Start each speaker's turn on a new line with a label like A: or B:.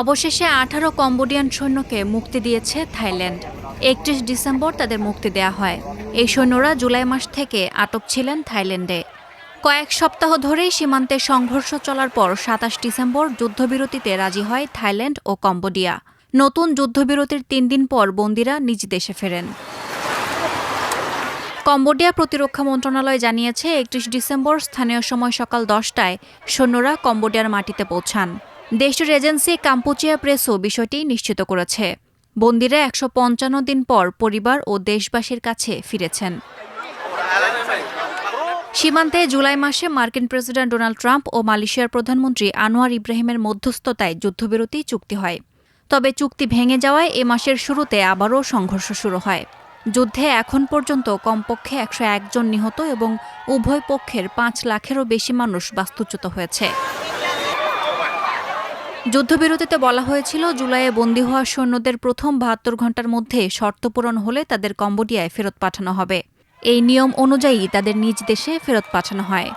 A: অবশেষে আঠারো কম্বোডিয়ান সৈন্যকে মুক্তি দিয়েছে থাইল্যান্ড। একত্রিশ ডিসেম্বর তাদের মুক্তি দেয়া হয়। এই সৈন্যরা জুলাই মাস থেকে আটক ছিলেন থাইল্যান্ডে। কয়েক সপ্তাহ ধরেই সীমান্তে সংঘর্ষ চলার পর সাতাশ ডিসেম্বর যুদ্ধবিরতিতে রাজি হয় থাইল্যান্ড ও কম্বোডিয়া। নতুন যুদ্ধবিরতির তিন দিন পর বন্দিরা নিজ দেশে ফেরেন। কম্বোডিয়া প্রতিরক্ষা মন্ত্রণালয় জানিয়েছে, একত্রিশ ডিসেম্বর স্থানীয় সময় সকাল দশটায় সৈন্যরা কম্বোডিয়ার মাটিতে পৌঁছান। দেশটির এজেন্সি কাম্পুচিয়া প্রেসও বিষয়টি নিশ্চিত করেছে। বন্দিরা একশো পঞ্চান্ন দিন পর পরিবার ও দেশবাসীর কাছে ফিরেছেন। সীমান্তে জুলাই মাসে মার্কিন প্রেসিডেন্ট ডোনাল্ড ট্রাম্প ও মালয়েশিয়ার প্রধানমন্ত্রী আনোয়ার ইব্রাহিমের মধ্যস্থতায় যুদ্ধবিরতি চুক্তি হয়। তবে চুক্তি ভেঙে যাওয়ায় এ মাসের শুরুতে আবারও সংঘর্ষ শুরু হয়। যুদ্ধে এখন পর্যন্ত কমপক্ষে একশো একজন নিহত এবং উভয় পক্ষের পাঁচ লাখেরও বেশি মানুষ বাস্তুচ্যুত হয়েছে। যুদ্ধবিরতিতে বলা হয়েছিল, জুলাইয়ে বন্দী হওয়া সৈন্যদের প্রথম বাহাত্তর ঘণ্টার মধ্যে শর্ত পূরণ হলে তাদের কম্বোডিয়ায় ফেরত পাঠানো হবে। এই নিয়ম অনুযায়ী তাদের নিজ দেশে ফেরত পাঠানো হয়।